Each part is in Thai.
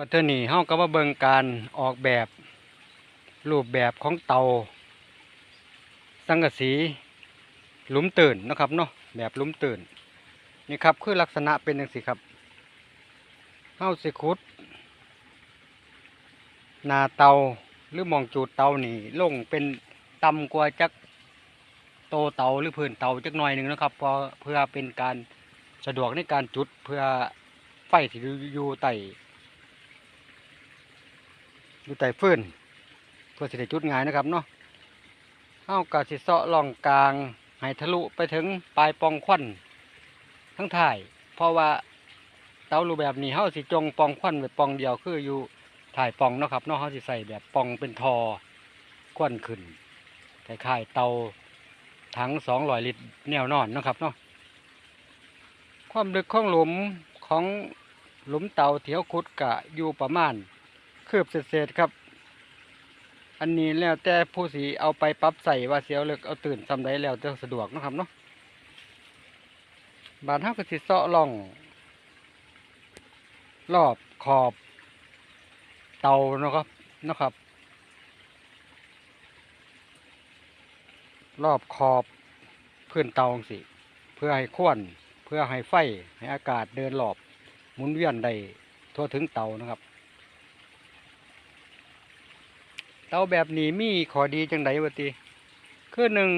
บัดเทอร์นี้เฮาก็มาเบิงการออกแบบรูปแบบของเตา สังกะสีหลุมตื่นนะครับเนาะแบบหลุมตื่นนี่ครับคือลักษณะเป็นจังซี่ครับเฮาสิขุดนาเตาหรือมองจูดเตานี่ลงเป็นต่ำกว่าจักโตเตาหรือพื้นเตาจักหน่อยหนึ่งนะครับเพอเพื่อเป็นการสะดวกในการจุดเพื่อไฟที่อยู่ใต้ อยู่ใต้ฟืนเพื่อสิได้จุดง่ายนะครับเนาะเฮากะสิเซาะร่องกลางให้ทะลุไปถึงปลายปองควันทั้งท้าย เพราะว่าเตารูแบบนี้เฮาสิจงปองควันไว้ปองเดียวคืออยู่ถ่ายปองเนาะครับเนาะเฮาสิใส่แบบปองเป็นทอควันขึ้นคล้ายๆเตาถัง200ลิตรแนวนอนนะครับเนาะความลึกของหลุมของหลุมเตาเที่เฮาขุดกะอยู่ประมาณ คืบเศษๆครับ อันนี้แล้วแต่ผู้สีเอาไปปรับใส่ว่าเสียวเลิกเอาตื่นซำใดแล้วจะสะดวกนะครับเนาะบานเท่ากับสิเซาะล่อง รอบขอบเตานะครับนะครับ รอบขอบพื้นเตาสิเพื่อให้ควนเพื่อให้ไฟให้อากาศเดินรอบหมุนเวียนได้ทั่วถึงเตานะครับ เตาแบบนี้มีข้อดีจังไดวะติคือหนึ่ง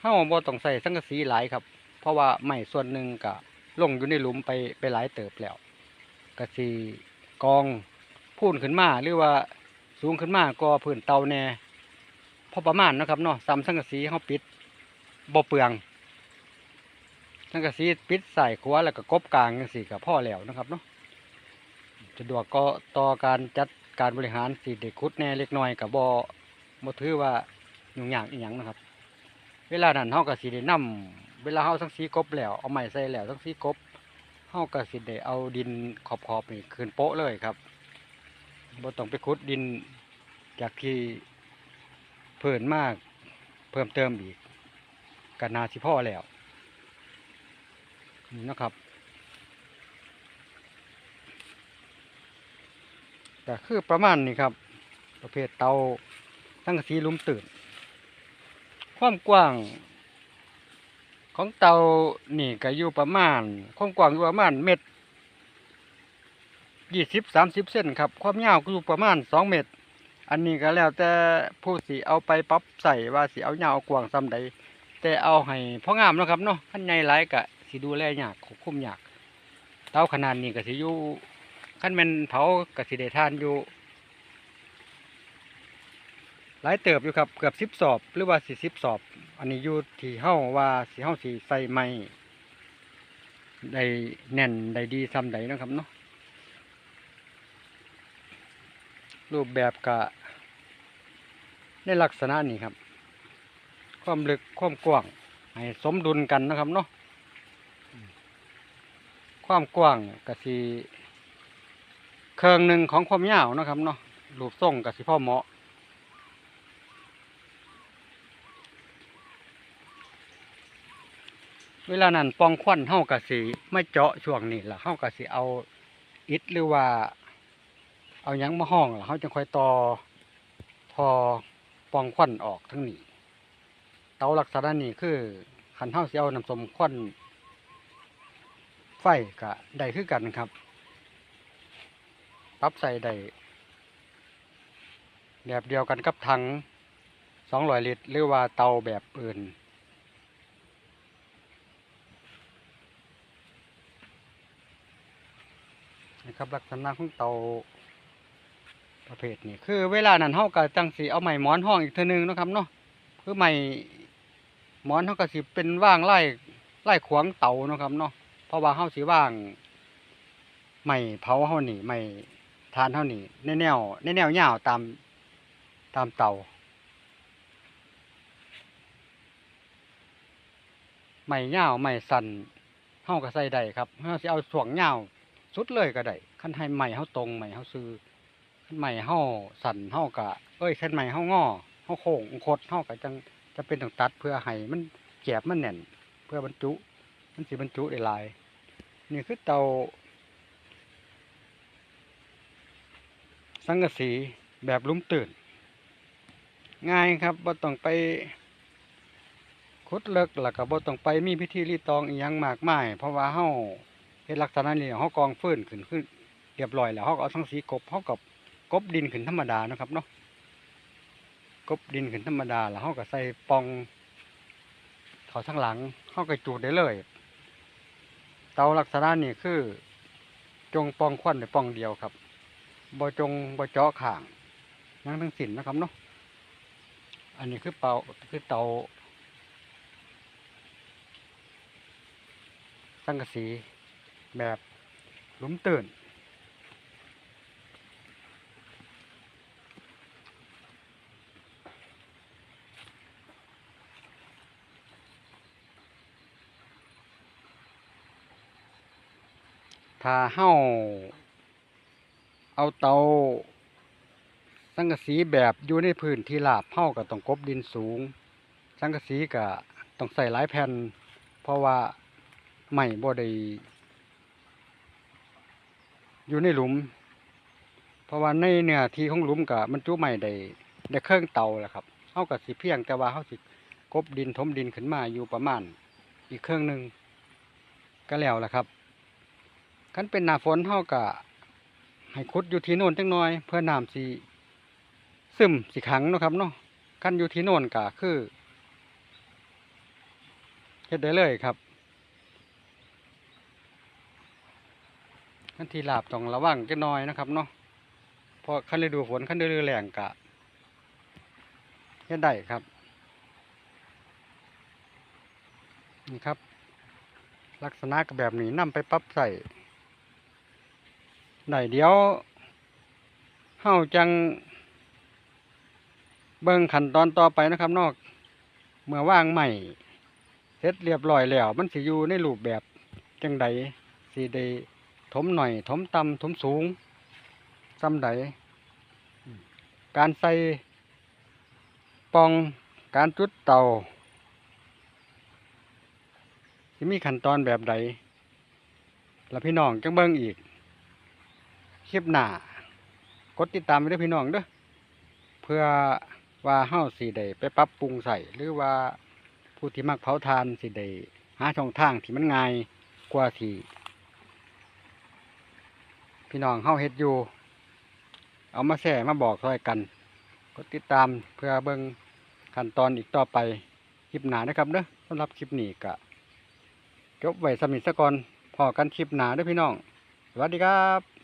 เฮาบ่ต้องใส่สังกะสีหลายครับ เพราะว่าไม้ส่วนหนึ่งก็ลงอยู่ในหลุมไปไปหลายเติบแล้วก็สิกองพูนขึ้นมาหรือว่าสูงขึ้นมาก็พื้นเตาแน่พอประมาณนะครับเนาะซ้ำสังกะสีเฮาปิดบ่เปลืองสังกะสีปิดใส่ขวาแล้วก็กบกลางจังซี่ก็พอแล้วนะครับเนาะสะดวกก็ต่อการจัด การบริหารสิได้ขุดแน่เล็กน้อยก็บ่บ่ถือว่ายุ่งยากอีหยังนะครับ เวลานั้นเฮาก็สิได้นำเวลาเฮาทั้งสีกบแล้วเอาไม้ใส่แล้วทั้งสีกบเฮาก็สิได้เอาดินขอบๆนี่ขึ้นโป๊ะเลยครับบ่ต้องไปขุดดินจากที่เพิ่นมากเพิ่มเติมอีกก็น่าสิพ่อแล้วนี่นะครับ ก็คือประมาณนี้ครับ ประเภทเตาทั้งสีลุมตื่น ความกว้าง ของเตานี่ก็อยู่ประมาณ ความกว้างอยู่ประมาณเม็ดยี่สิบสามสิบเส้นครับ ความยาวก็อยู่ประมาณสองเมตร อันนี้ก็แล้วแต่ผู้สิเอาไปปรับใส่ว่าสิเอายาวเอากว้างซ้ำใดแต่เอาให้พองามนะครับเนาะขั้นใหญ่หลายก็สิดูแลยากควบคุมยาก เตาขนาดนี้ก็สิอยู่ ขั้นแม่นเผาก็สิได้ทานอยู่ หลายเติบอยู่ครับเกือบสิบสอบ หรือว่าสี่สิบสอบ อันนี้อยู่ที่เฮ้าว่าสิเฮ้าสิใส่ไม้ได้แน่นได้ดีซ้ำใดนะครับเนาะรูปแบบกะในลักษณะนี้ครับ ความลึกความกว้างให้สมดุลกันนะครับเนาะความกว้างกะสิ เครื่องหนึ่งของความยาวเนาะครับเนาะรูปทรงกะสิพ่อเหมาะเวลานั้นปองควันเฮากะสิไม่เจาะช่วงนี้ล่ะเฮากะสิเอาอิฐหรือว่า เอายังมาห้องล่ะเฮาจึงค่อยต่อทอปองควันออกทั้งนี้เตาลักษณะนี้คือคันเฮาสิเอาน้ำสมควันไฟก็ได้คือกันครับ ปรับใส่ได้แบบเดียวกันกับถัง200ลิตร หรือว่าเตาแบบอื่น นะครับลักษณะของเตาประเภทนี้คือเวลานั้นเฮาก็จังสิเอาไม้หมอนห้องอีกเทนึงนะครับเนาะคือไม้หมอนเฮาก็สิเป็นว่างไล่ไล่ขวางเตานะครับเนาะเพราะว่าเฮาสิว่างไม้เผาเฮานี่ไม้ ทานเฮานี่ในแนวในแนวยาวตามตามเตาไม้ยาวไม้สั้นเฮาก็ใส่ได้ครับเฮาสิเอาช่วงยาวสุดเลยก็ได้ขั้นให้ใหม่เฮาตรงใหม่เฮาซื้อขั้นใหม่เฮาสันเฮากะเอ้ยขั้นใหม่เฮางอเฮาโค้งคดเฮากะจังจะเป็นต้องตัดเพื่อให้มันแกบมันแน่น เพื่อบรรจุ มันสิบรรจุได้หลาย นี่คือเตา สังกะสีแบบลุ้มตื่น ง่ายครับบ่ต้องไปขุดเลิกแล้วก็บ่ต้องไปมีพิธีรีตองอีหยังมากมาย เพราะว่าเฮาเฮ็ดลักษณะนี้เฮากองฟืนขึ้นขึ้นเรียบร้อยแล้วเฮาก็เอาสังกะสีกบเฮาก็กบดินขึ้นธรรมดานะครับเนาะกบดินขึ้นธรรมดา แล้วเฮาก็ใส่ปองเขาทางหลังเฮาก็จูดได้เลย เตาลักษณะนี้คือ จงปองควันในปองเดียวครับ บ่จงบ่เจาะข้างยังทั้งสิ้นนะครับเนาะอันนี้คือเปาคือเตาสังกะสีแบบหลุมตื่นถ้าเฮา เอาเตาสังกะสีแบบอยู่ในพื้นที่ราบเฮาก็ต้องกบดินสูง สังกะสีก็ต้องใส่หลายแผ่น เพราะว่าไม้บ่ได้อยู่ในหลุม เพราะว่าในเนื้อที่ของหลุมก็มันจุไม้ได้ได้เครื่องเตาแหละครับเฮาก็สิเพียงแต่ว่าเฮาสิกบดินถมดินขึ้นมาอยู่ประมาณอีกเครื่องหนึ่งก็แล้วแหละครับคันเป็นหน้าฝนเฮาก็ ให้ขุดอยู่ที่โน่นจังหน่อย เพื่อน้ำสิซึมสิขังเนาะครับเนาะกันอยู่ที่โน่นก็คือเฮ็ดได้เลยครับคันที่ลาบต้องระวังจักหน่อยนะครับเนาะเพราะคันฤดูฝนคันฤดูแล้งก็เฮ็ดได้ครับนี่ครับ ลักษณะแบบนี้นำไปปรับใส่ ได้เดี๋ยวเฮาจัง เบิ่งขั้นตอนต่อไปนะครับนอก เมื่อว่างใหม่เสร็จเรียบร้อยแล้ว มันสิอยู่ในรูปแบบจังใดสิได้ถมหน่อย ถมต่ำถมสูงซ้ำใดการใส่ปองการจุดเตาสิมีขั้นตอนแบบใดแล้วพี่น้องจังเบิ่งอีก คลิปหน้ากดติดตามไปด้วยพี่น้องเด้อเพื่อว่าเฮาสิได้ไปปรับปรุงใส่หรือว่าผู้ที่มักเผาทานสิได้หาช่องทางที่มันง่ายกว่าที่พี่น้องเฮาเฮ็ดอยู่ เอามาแชร์มาบอกซอยกัน กดติดตามเพื่อเบิ่งขั้นตอนอีกต่อไปคลิปหน้านะครับเด้อสำหรับคลิปนี้ก็จบไว้สำนิทซะก่อนพอกันคลิปหน้าเด้อพี่น้อง สวัสดีครับ